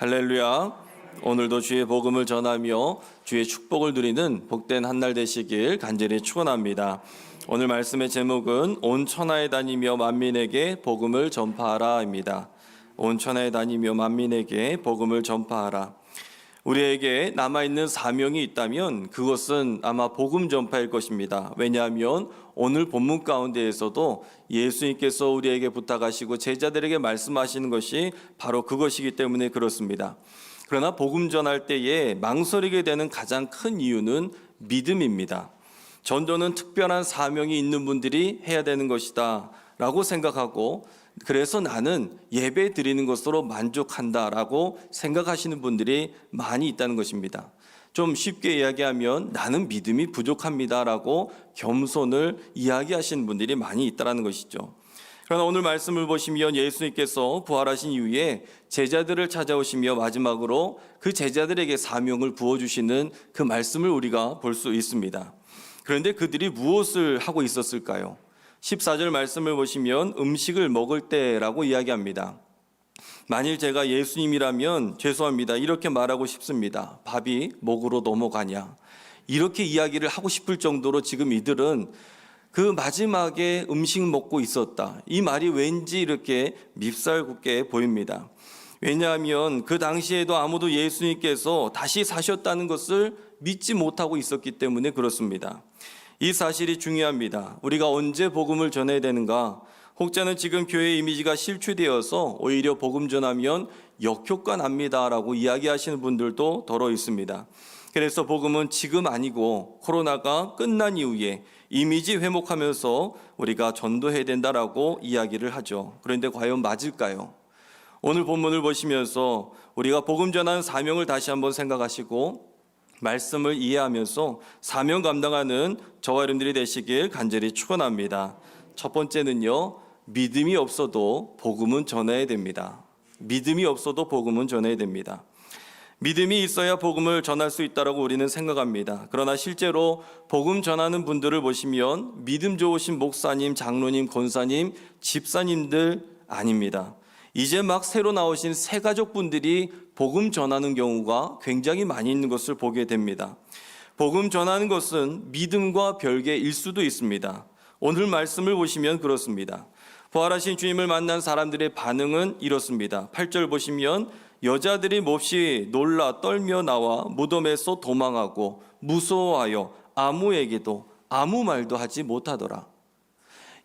할렐루야. 오늘도 주의 복음을 전하며 주의 축복을 누리는 복된 한 날 되시길 간절히 축원합니다. 오늘 말씀의 제목은 온 천하에 다니며 만민에게 복음을 전파하라입니다. 온 천하에 다니며 만민에게 복음을 전파하라. 우리에게 남아있는 사명이 있다면 그것은 아마 복음 전파일 것입니다. 왜냐하면 오늘 본문 가운데에서도 예수님께서 우리에게 부탁하시고 제자들에게 말씀하시는 것이 바로 그것이기 때문에 그렇습니다. 그러나 복음 전할 때에 망설이게 되는 가장 큰 이유는 믿음입니다. 전도는 특별한 사명이 있는 분들이 해야 되는 것이다 라고 생각하고 그래서 나는 예배 드리는 것으로 만족한다라고 생각하시는 분들이 많이 있다는 것입니다. 좀 쉽게 이야기하면 나는 믿음이 부족합니다라고 겸손을 이야기하시는 분들이 많이 있다는 것이죠. 그러나 오늘 말씀을 보시면 예수님께서 부활하신 이후에 제자들을 찾아오시며 마지막으로 그 제자들에게 사명을 부어주시는 그 말씀을 우리가 볼 수 있습니다. 그런데 그들이 무엇을 하고 있었을까요? 14절 말씀을 보시면 음식을 먹을 때라고 이야기합니다. 만일 제가 예수님이라면 죄송합니다. 이렇게 말하고 싶습니다. 밥이 목으로 넘어가냐. 이렇게 이야기를 하고 싶을 정도로 지금 이들은 그 마지막에 음식 먹고 있었다. 이 말이 왠지 이렇게 밉살궂게 보입니다. 왜냐하면 그 당시에도 아무도 예수님께서 다시 사셨다는 것을 믿지 못하고 있었기 때문에 그렇습니다. 이 사실이 중요합니다. 우리가 언제 복음을 전해야 되는가? 혹자는 지금 교회 이미지가 실추되어서 오히려 복음 전하면 역효과 납니다라고 이야기하시는 분들도 더러 있습니다. 그래서 복음은 지금 아니고 코로나가 끝난 이후에 이미지 회복하면서 우리가 전도해야 된다라고 이야기를 하죠. 그런데 과연 맞을까요? 오늘 본문을 보시면서 우리가 복음 전하는 사명을 다시 한번 생각하시고 말씀을 이해하면서 사명 감당하는 저와 여러분들이 되시길 간절히 축원합니다. 첫 번째는요. 믿음이 없어도 복음은 전해야 됩니다. 믿음이 없어도 복음은 전해야 됩니다. 믿음이 있어야 복음을 전할 수 있다라고 우리는 생각합니다. 그러나 실제로 복음 전하는 분들을 보시면 믿음 좋으신 목사님, 장로님, 권사님, 집사님들 아닙니다. 이제 막 새로 나오신 새 가족분들이 복음 전하는 경우가 굉장히 많이 있는 것을 보게 됩니다. 복음 전하는 것은 믿음과 별개일 수도 있습니다. 오늘 말씀을 보시면 그렇습니다. 부활하신 주님을 만난 사람들의 반응은 이렇습니다. 8절 보시면 여자들이 몹시 놀라 떨며 나와 무덤에서 도망하고 무서워하여 아무에게도 아무 말도 하지 못하더라.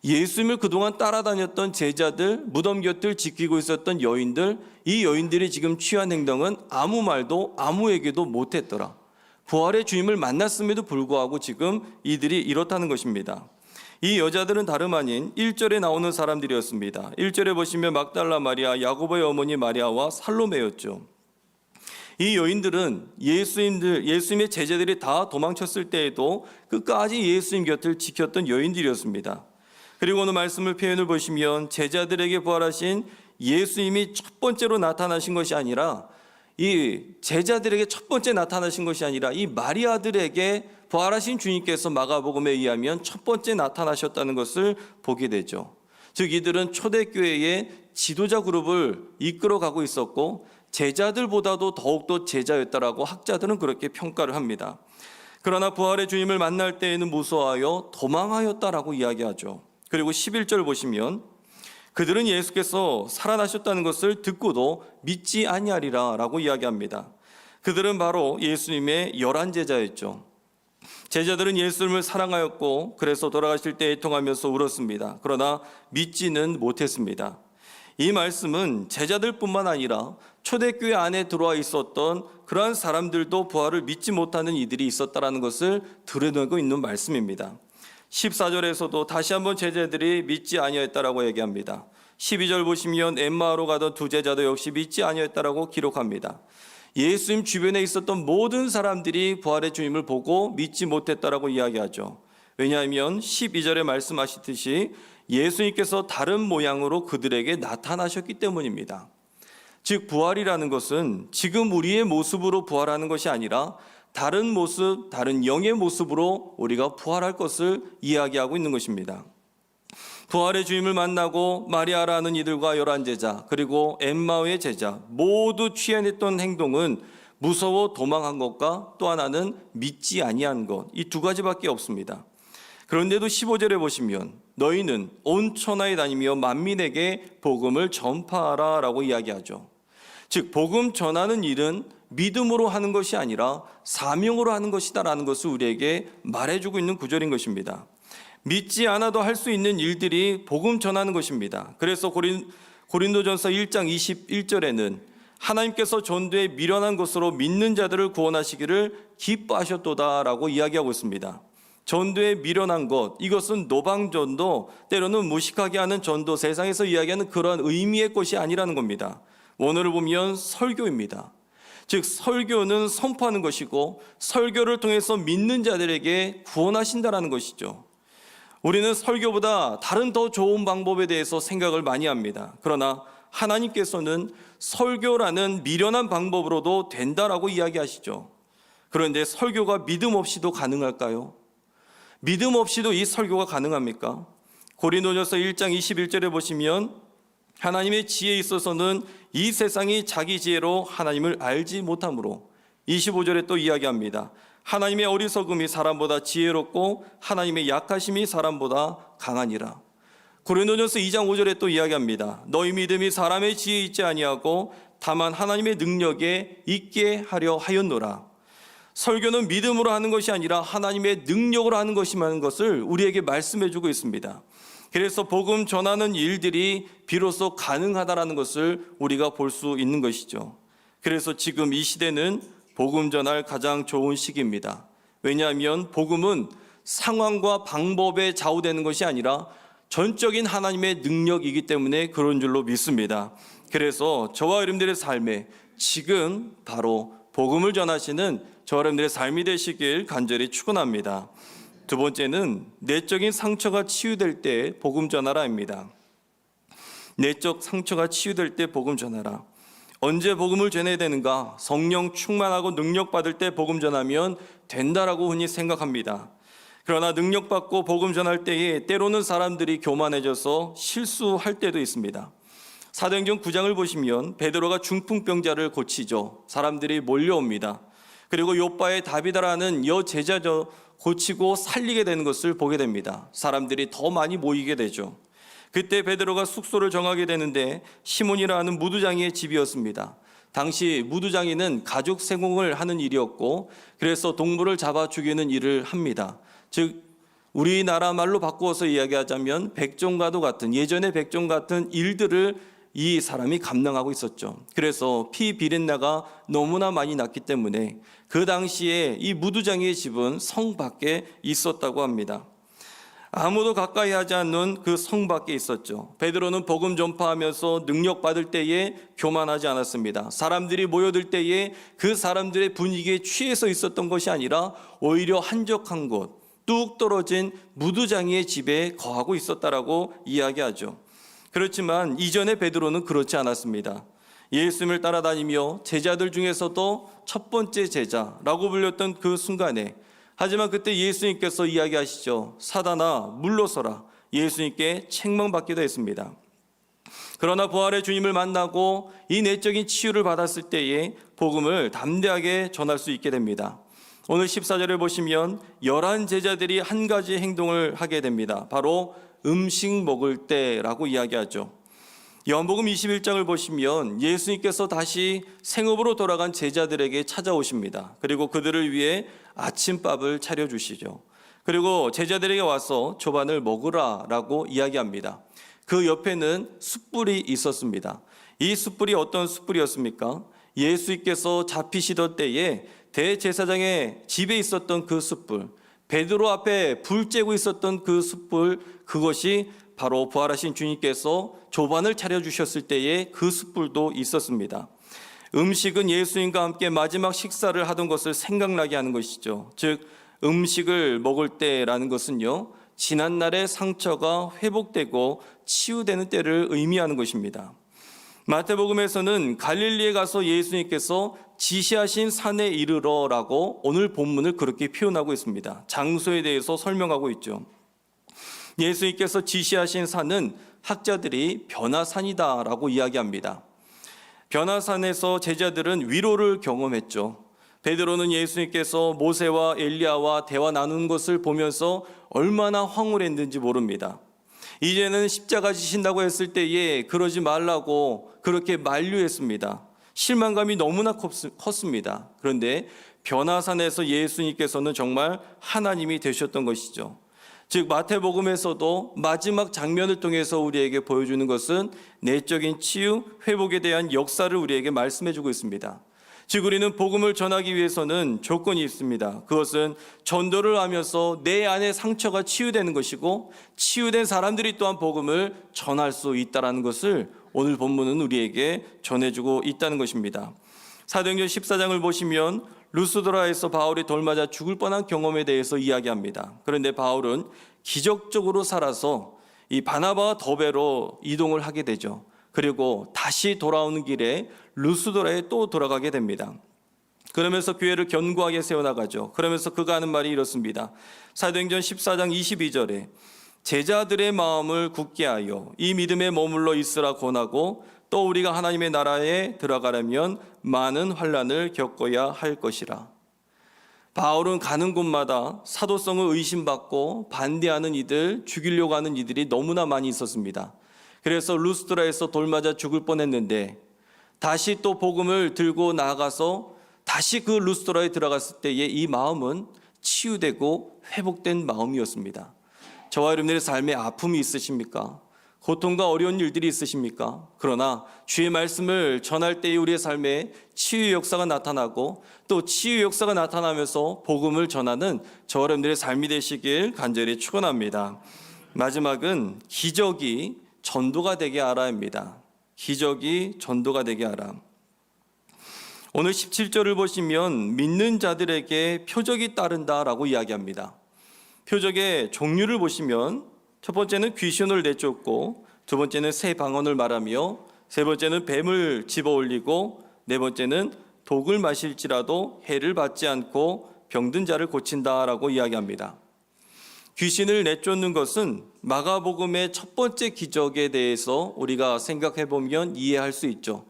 예수님을 그동안 따라다녔던 제자들, 무덤 곁을 지키고 있었던 여인들, 이 여인들이 지금 취한 행동은 아무 말도 아무에게도 못했더라. 부활의 주님을 만났음에도 불구하고 지금 이들이 이렇다는 것입니다. 이 여자들은 다름 아닌 1절에 나오는 사람들이었습니다. 1절에 보시면 막달라 마리아, 야고보의 어머니 마리아와 살로메였죠. 이 여인들은 예수님들, 예수님의 제자들이 다 도망쳤을 때에도 끝까지 예수님 곁을 지켰던 여인들이었습니다. 그리고 오늘 말씀을 표현을 보시면 제자들에게 부활하신 예수님이 첫 번째로 나타나신 것이 아니라 이 제자들에게 첫 번째 나타나신 것이 아니라 이 마리아들에게 부활하신 주님께서 마가복음에 의하면 첫 번째 나타나셨다는 것을 보게 되죠. 즉 이들은 초대교회의 지도자 그룹을 이끌어 가고 있었고 제자들보다도 더욱더 제자였다라고 학자들은 그렇게 평가를 합니다. 그러나 부활의 주님을 만날 때에는 무서워하여 도망하였다라고 이야기하죠. 그리고 11절 보시면 그들은 예수께서 살아나셨다는 것을 듣고도 믿지 아니하리라라고 이야기합니다. 그들은 바로 예수님의 열한 제자였죠. 제자들은 예수님을 사랑하였고 그래서 돌아가실 때 애통하면서 울었습니다. 그러나 믿지는 못했습니다. 이 말씀은 제자들뿐만 아니라 초대교회 안에 들어와 있었던 그러한 사람들도 부활을 믿지 못하는 이들이 있었다라는 것을 드러내고 있는 말씀입니다. 14절에서도 다시 한번 제자들이 믿지 아니하였다라고 얘기합니다. 12절 보시면 엠마로 가던 두 제자도 역시 믿지 아니하였다라고 기록합니다. 예수님 주변에 있었던 모든 사람들이 부활의 주님을 보고 믿지 못했다라고 이야기하죠. 왜냐하면 12절에 말씀하시듯이 예수님께서 다른 모양으로 그들에게 나타나셨기 때문입니다. 즉 부활이라는 것은 지금 우리의 모습으로 부활하는 것이 아니라 다른 모습, 다른 영의 모습으로 우리가 부활할 것을 이야기하고 있는 것입니다. 부활의 주임을 만나고 마리아라는 이들과 열한 제자 그리고 엠마오의 제자 모두 취해냈던 행동은 무서워 도망한 것과 또 하나는 믿지 아니한 것 이 두 가지밖에 없습니다. 그런데도 15절에 보시면 너희는 온 천하에 다니며 만민에게 복음을 전파하라라고 이야기하죠. 즉 복음 전하는 일은 믿음으로 하는 것이 아니라 사명으로 하는 것이다라는 것을 우리에게 말해주고 있는 구절인 것입니다. 믿지 않아도 할 수 있는 일들이 복음 전하는 것입니다. 그래서 고린, 고린도전서 1장 21절에는 하나님께서 전도에 미련한 것으로 믿는 자들을 구원하시기를 기뻐하셨도다라고 이야기하고 있습니다. 전도에 미련한 것 이것은 노방 전도 때로는 무식하게 하는 전도 세상에서 이야기하는 그러한 의미의 것이 아니라는 겁니다. 원어를 보면 설교입니다. 즉 설교는 선포하는 것이고 설교를 통해서 믿는 자들에게 구원하신다라는 것이죠. 우리는 설교보다 다른 더 좋은 방법에 대해서 생각을 많이 합니다. 그러나 하나님께서는 설교라는 미련한 방법으로도 된다라고 이야기하시죠. 그런데 설교가 믿음 없이도 가능할까요? 믿음 없이도 이 설교가 가능합니까? 고린도전서 1장 21절에 보시면 하나님의 지혜에 있어서는 이 세상이 자기 지혜로 하나님을 알지 못하므로 25절에 또 이야기합니다. 하나님의 어리석음이 사람보다 지혜롭고 하나님의 약하심이 사람보다 강하니라. 고린도전서 2장 5절에 또 이야기합니다. 너희 믿음이 사람의 지혜에 있지 아니하고 다만 하나님의 능력에 있게 하려 하였노라. 설교는 믿음으로 하는 것이 아니라 하나님의 능력으로 하는 것이라는 것을 우리에게 말씀해 주고 있습니다. 그래서 복음 전하는 일들이 비로소 가능하다라는 것을 우리가 볼 수 있는 것이죠. 그래서 지금 이 시대는 복음 전할 가장 좋은 시기입니다. 왜냐하면 복음은 상황과 방법에 좌우되는 것이 아니라 전적인 하나님의 능력이기 때문에 그런 줄로 믿습니다. 그래서 저와 여러분들의 삶에 지금 바로 복음을 전하시는 저와 여러분들의 삶이 되시길 간절히 축원합니다. 두 번째는 내적인 상처가 치유될 때 복음 전하라입니다. 내적 상처가 치유될 때 복음 전하라. 언제 복음을 전해야 되는가? 성령 충만하고 능력 받을 때 복음 전하면 된다라고 흔히 생각합니다. 그러나 능력 받고 복음 전할 때에 때로는 사람들이 교만해져서 실수할 때도 있습니다. 사도행전 9장을 보시면 베드로가 중풍병자를 고치죠. 사람들이 몰려옵니다. 그리고 요바의 다비다라는 여 제자저 고치고 살리게 되는 것을 보게 됩니다. 사람들이 더 많이 모이게 되죠. 그때 베드로가 숙소를 정하게 되는데 시몬이라는 무두장이의 집이었습니다. 당시 무두장이는 가족 생공을 하는 일이었고 그래서 동물을 잡아 죽이는 일을 합니다. 즉 우리나라 말로 바꾸어서 이야기하자면 백종과도 같은 예전의 백종 같은 일들을 이 사람이 감당하고 있었죠. 그래서 피 비린내가 너무나 많이 났기 때문에 그 당시에 이 무두장이의 집은 성 밖에 있었다고 합니다. 아무도 가까이 하지 않는 그 성 밖에 있었죠. 베드로는 복음 전파하면서 능력 받을 때에 교만하지 않았습니다. 사람들이 모여들 때에 그 사람들의 분위기에 취해서 있었던 것이 아니라 오히려 한적한 곳, 뚝 떨어진 무두장이의 집에 거하고 있었다라고 이야기하죠. 그렇지만 이전에 베드로는 그렇지 않았습니다. 예수님을 따라다니며 제자들 중에서도 첫 번째 제자라고 불렸던 그 순간에 하지만 그때 예수님께서 이야기하시죠. 사단아 물러서라. 예수님께 책망받기도 했습니다. 그러나 부활의 주님을 만나고 이 내적인 치유를 받았을 때에 복음을 담대하게 전할 수 있게 됩니다. 오늘 14절을 보시면 열한 제자들이 한 가지 행동을 하게 됩니다. 바로 음식 먹을 때라고 이야기하죠. 요한복음 21장을 보시면 예수님께서 다시 생업으로 돌아간 제자들에게 찾아오십니다. 그리고 그들을 위해 아침밥을 차려 주시죠. 그리고 제자들에게 와서 조반을 먹으라라고 이야기합니다. 그 옆에는 숯불이 있었습니다. 이 숯불이 어떤 숯불이었습니까? 예수님께서 잡히시던 때에 대제사장의 집에 있었던 그 숯불, 베드로 앞에 불 쬐고 있었던 그 숯불, 그것이 바로 부활하신 주님께서 조반을 차려 주셨을 때에 그 숯불도 있었습니다. 음식은 예수님과 함께 마지막 식사를 하던 것을 생각나게 하는 것이죠. 즉 음식을 먹을 때라는 것은요. 지난 날의 상처가 회복되고 치유되는 때를 의미하는 것입니다. 마태복음에서는 갈릴리에 가서 예수님께서 지시하신 산에 이르러라고 오늘 본문을 그렇게 표현하고 있습니다. 장소에 대해서 설명하고 있죠. 예수님께서 지시하신 산은 학자들이 변화산이다라고 이야기합니다. 변화산에서 제자들은 위로를 경험했죠. 베드로는 예수님께서 모세와 엘리야와 대화 나누는 것을 보면서 얼마나 황홀했는지 모릅니다. 이제는 십자가 지신다고 했을 때에 그러지 말라고 그렇게 만류했습니다. 실망감이 너무나 컸- 컸습니다. 그런데 변화산에서 예수님께서는 정말 하나님이 되셨던 것이죠. 즉 마태복음에서도 마지막 장면을 통해서 우리에게 보여주는 것은 내적인 치유, 회복에 대한 역사를 우리에게 말씀해 주고 있습니다. 즉 우리는 복음을 전하기 위해서는 조건이 있습니다. 그것은 전도를 하면서 내 안에 상처가 치유되는 것이고 치유된 사람들이 또한 복음을 전할 수 있다라는 것을 오늘 본문은 우리에게 전해주고 있다는 것입니다. 사도행전 14장을 보시면 루스드라에서 바울이 돌맞아 죽을 뻔한 경험에 대해서 이야기합니다. 그런데 바울은 기적적으로 살아서 이 바나바와 더베로 이동을 하게 되죠. 그리고 다시 돌아오는 길에 루스드라에 또 돌아가게 됩니다. 그러면서 교회를 견고하게 세워나가죠. 그러면서 그가 하는 말이 이렇습니다. 사도행전 14장 22절에 제자들의 마음을 굳게 하여 이 믿음에 머물러 있으라 권하고 또 우리가 하나님의 나라에 들어가려면 많은 환란을 겪어야 할 것이라. 바울은 가는 곳마다 사도성을 의심받고 반대하는 이들, 죽이려고 하는 이들이 너무나 많이 있었습니다. 그래서 루스트라에서 돌맞아 죽을 뻔했는데 다시 또 복음을 들고 나가서 다시 그 루스트라에 들어갔을 때의 이 마음은 치유되고 회복된 마음이었습니다. 저와 여러분들의 삶에 아픔이 있으십니까? 고통과 어려운 일들이 있으십니까? 그러나 주의 말씀을 전할 때의 우리의 삶에 치유 역사가 나타나고 또 치유 역사가 나타나면서 복음을 전하는 저와 여러분들의 삶이 되시길 간절히 축원합니다. 마지막은 기적이 전도가 되게 하라 입니다. 기적이 전도가 되게 하라. 오늘 17절을 보시면 믿는 자들에게 표적이 따른다라고 이야기합니다. 표적의 종류를 보시면 첫 번째는 귀신을 내쫓고 두 번째는 새 방언을 말하며 세 번째는 뱀을 집어 올리고 네 번째는 독을 마실지라도 해를 받지 않고 병든 자를 고친다라고 이야기합니다. 귀신을 내쫓는 것은 마가복음의 첫 번째 기적에 대해서 우리가 생각해 보면 이해할 수 있죠.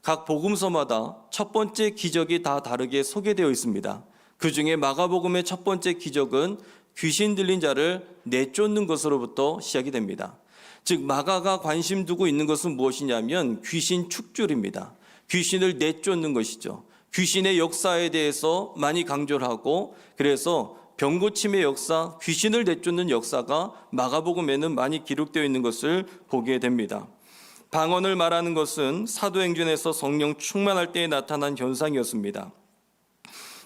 각 복음서마다 첫 번째 기적이 다 다르게 소개되어 있습니다. 그 중에 마가복음의 첫 번째 기적은 귀신 들린 자를 내쫓는 것으로부터 시작이 됩니다. 즉 마가가 관심 두고 있는 것은 무엇이냐면 귀신 축줄입니다. 귀신을 내쫓는 것이죠. 귀신의 역사에 대해서 많이 강조를 하고 그래서 병고침의 역사, 귀신을 내쫓는 역사가 마가복음에는 많이 기록되어 있는 것을 보게 됩니다. 방언을 말하는 것은 사도행전에서 성령 충만할 때에 나타난 현상이었습니다.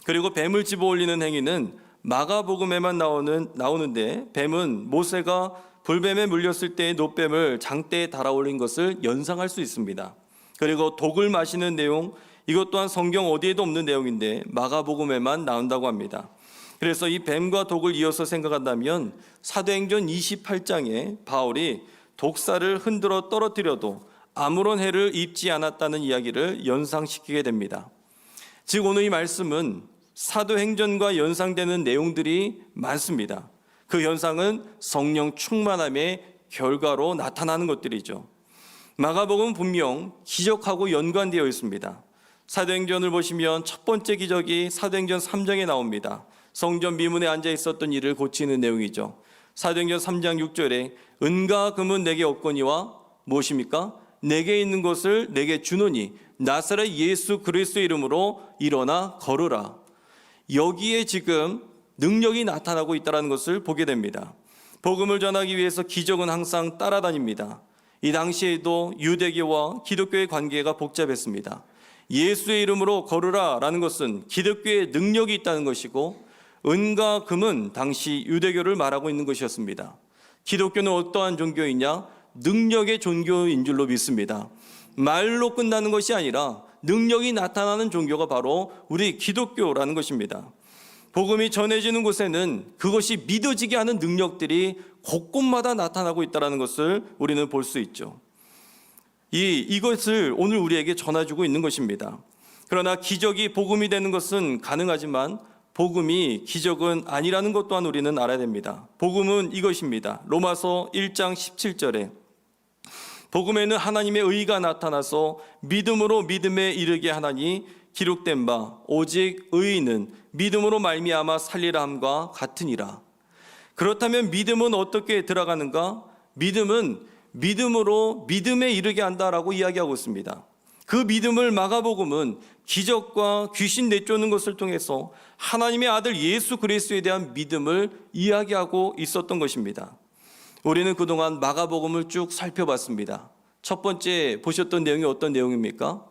그리고 뱀을 집어 올리는 행위는 마가복음에만 나오는 나오는데 뱀은 모세가 불뱀에 물렸을 때의 노뱀을 장대에 달아 올린 것을 연상할 수 있습니다. 그리고 독을 마시는 내용 이것 또한 성경 어디에도 없는 내용인데 마가복음에만 나온다고 합니다. 그래서 이 뱀과 독을 이어서 생각한다면 사도행전 28장에 바울이 독사를 흔들어 떨어뜨려도 아무런 해를 입지 않았다는 이야기를 연상시키게 됩니다. 즉 오늘 이 말씀은 사도행전과 연상되는 내용들이 많습니다. 그 현상은 성령 충만함의 결과로 나타나는 것들이죠. 마가복음 분명 기적하고 연관되어 있습니다. 사도행전을 보시면 첫 번째 기적이 사도행전 3장에 나옵니다. 성전 미문에 앉아 있었던 이를 고치는 내용이죠. 사도행전 3장 6절에 은과 금은 내게 없거니와 무엇입니까? 내게 있는 것을 내게 주노니 나사렛 예수 그리스도 이름으로 일어나 걸으라. 여기에 지금 능력이 나타나고 있다는 것을 보게 됩니다. 복음을 전하기 위해서 기적은 항상 따라다닙니다. 이 당시에도 유대교와 기독교의 관계가 복잡했습니다. 예수의 이름으로 걸으라라는 것은 기독교의 능력이 있다는 것이고 은과 금은 당시 유대교를 말하고 있는 것이었습니다. 기독교는 어떠한 종교이냐? 능력의 종교인 줄로 믿습니다. 말로 끝나는 것이 아니라 능력이 나타나는 종교가 바로 우리 기독교라는 것입니다. 복음이 전해지는 곳에는 그것이 믿어지게 하는 능력들이 곳곳마다 나타나고 있다는 것을 우리는 볼 수 있죠. 이, 이것을 오늘 우리에게 전해주고 있는 것입니다. 그러나 기적이 복음이 되는 것은 가능하지만 복음이 기적은 아니라는 것 또한 우리는 알아야 됩니다. 복음은 이것입니다. 로마서 1장 17절에 복음에는 하나님의 의가 나타나서 믿음으로 믿음에 이르게 하나니 기록된 바 오직 의인은 믿음으로 말미암아 살리라 함과 같으니라. 그렇다면 믿음은 어떻게 들어가는가? 믿음은 믿음으로 믿음에 이르게 한다라고 이야기하고 있습니다. 그 믿음을 마가복음은 기적과 귀신 내쫓는 것을 통해서 하나님의 아들 예수 그리스도에 대한 믿음을 이야기하고 있었던 것입니다. 우리는 그동안 마가복음을 쭉 살펴봤습니다. 첫 번째 보셨던 내용이 어떤 내용입니까?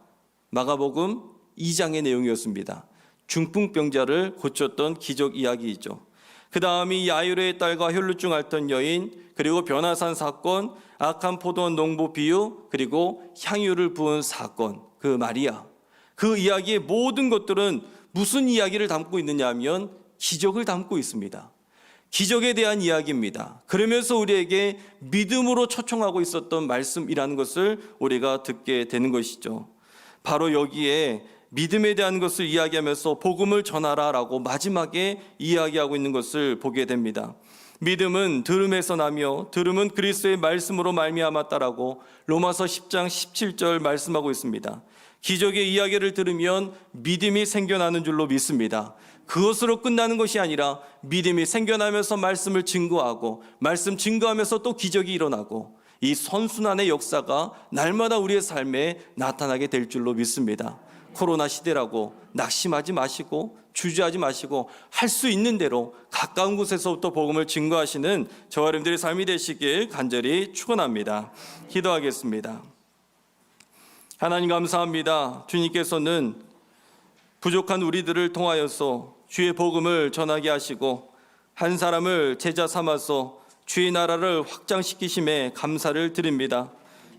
마가복음 2장의 내용이었습니다. 중풍병자를 고쳤던 기적 이야기이죠. 그 다음이 야이로의 딸과 혈루증 앓던 여인, 그리고 변화산 사건, 악한 포도원 농부 비유, 그리고 향유를 부은 사건, 그 마리아. 그 이야기의 모든 것들은 무슨 이야기를 담고 있느냐 하면 기적을 담고 있습니다. 기적에 대한 이야기입니다. 그러면서 우리에게 믿음으로 초청하고 있었던 말씀이라는 것을 우리가 듣게 되는 것이죠. 바로 여기에 믿음에 대한 것을 이야기하면서 복음을 전하라라고 마지막에 이야기하고 있는 것을 보게 됩니다. 믿음은 들음에서 나며 들음은 그리스도의 말씀으로 말미암았다라고 로마서 10장 17절 말씀하고 있습니다. 기적의 이야기를 들으면 믿음이 생겨나는 줄로 믿습니다. 그것으로 끝나는 것이 아니라 믿음이 생겨나면서 말씀을 증거하고 말씀 증거하면서 또 기적이 일어나고 이 선순환의 역사가 날마다 우리의 삶에 나타나게 될 줄로 믿습니다. 코로나 시대라고 낙심하지 마시고 주저하지 마시고 할 수 있는 대로 가까운 곳에서부터 복음을 증거하시는 저와 여러분들의 삶이 되시길 간절히 축원합니다. 기도하겠습니다. 하나님 감사합니다. 주님께서는 부족한 우리들을 통하여서 주의 복음을 전하게 하시고 한 사람을 제자 삼아서 주의 나라를 확장시키심에 감사를 드립니다.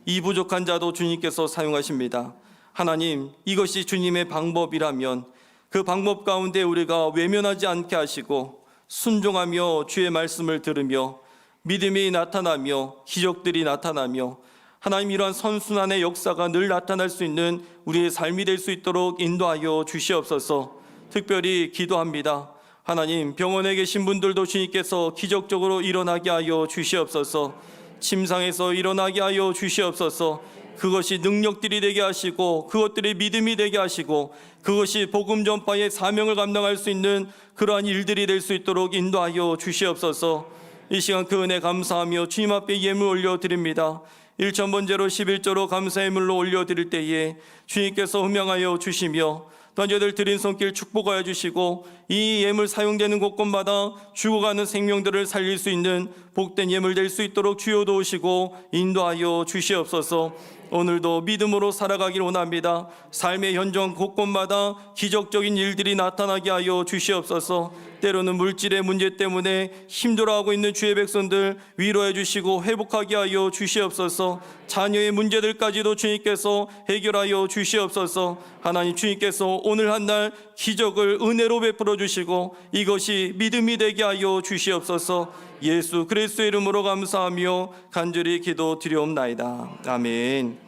이 부족한 자도 주님께서 사용하십니다. 하나님, 이것이 주님의 방법이라면 그 방법 가운데 우리가 외면하지 않게 하시고 순종하며 주의 말씀을 들으며 믿음이 나타나며 기적들이 나타나며 하나님 이러한 선순환의 역사가 늘 나타날 수 있는 우리의 삶이 될 수 있도록 인도하여 주시옵소서. 특별히 기도합니다. 하나님 병원에 계신 분들도 주님께서 기적적으로 일어나게 하여 주시옵소서. 침상에서 일어나게 하여 주시옵소서. 그것이 능력들이 되게 하시고 그것들이 믿음이 되게 하시고 그것이 복음 전파의 사명을 감당할 수 있는 그러한 일들이 될 수 있도록 인도하여 주시옵소서. 이 시간 그 은혜 감사하며 주님 앞에 예물 올려 드립니다. 1천 번째로 11조로 감사의 물로 올려드릴 때에 주님께서 음명하여 주시며 던져들 드린 손길 축복하여 주시고 이 예물 사용되는 곳곳마다 죽어가는 생명들을 살릴 수 있는 복된 예물 될 수 있도록 주여 도우시고 인도하여 주시옵소서. 오늘도 믿음으로 살아가길 원합니다. 삶의 현장 곳곳마다 기적적인 일들이 나타나게 하여 주시옵소서. 때로는 물질의 문제 때문에 힘들어하고 있는 주의 백성들 위로해 주시고 회복하게 하여 주시옵소서. 자녀의 문제들까지도 주님께서 해결하여 주시옵소서. 하나님 주님께서 오늘 한 날 기적을 은혜로 베풀어 주시고 이것이 믿음이 되게 하여 주시옵소서 예수 그리스도의 이름으로 감사하며 간절히 기도 드리옵나이다. 아멘